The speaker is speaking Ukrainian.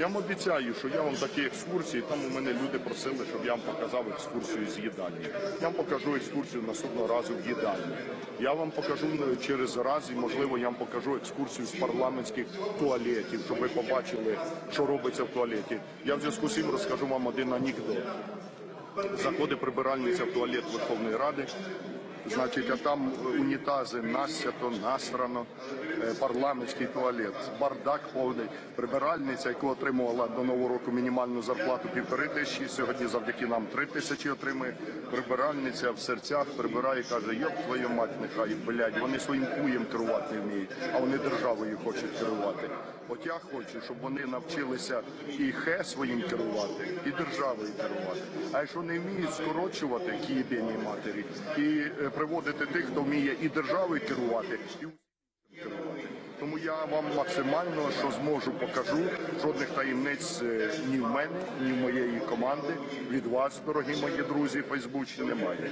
Я вам обіцяю, що я вам такі екскурсії. Там у мене люди просили, щоб я вам показав екскурсію з їдальні. Я вам покажу екскурсію наступного разу в їдальні. Я вам покажу е, через раз, і можливо, я вам покажу екскурсію з парламентських туалетів, щоб ви побачили, що робиться в туалеті. Я в зв'язку з цим розкажу вам один анекдот. Заходить прибиральниця в туалет Верховної Ради. Значить, а там унітази насято, насрано, е, парламентський туалет, бардак повний. Прибиральниця, яку отримувала до нового року мінімальну зарплату півтори тисячі, сьогодні завдяки нам три тисячі отримує. Прибиральниця в серцях прибирає, каже, йоп твою мать, нехай, блядь, вони своїм хуєм керувати не вміють, а вони державою хочуть керувати. От я хочу, щоб вони навчилися і хе своїм керувати, і державою керувати. А якщо не вміють скорочувати кібені матері і е, приводити тих, хто вміє і державою керувати, і керувати. Тому я вам максимально, що зможу, покажу. Жодних таємниць е, ні в мене, ні в моєї команди. Від вас, дорогі мої друзі, Фейсбучі, немає.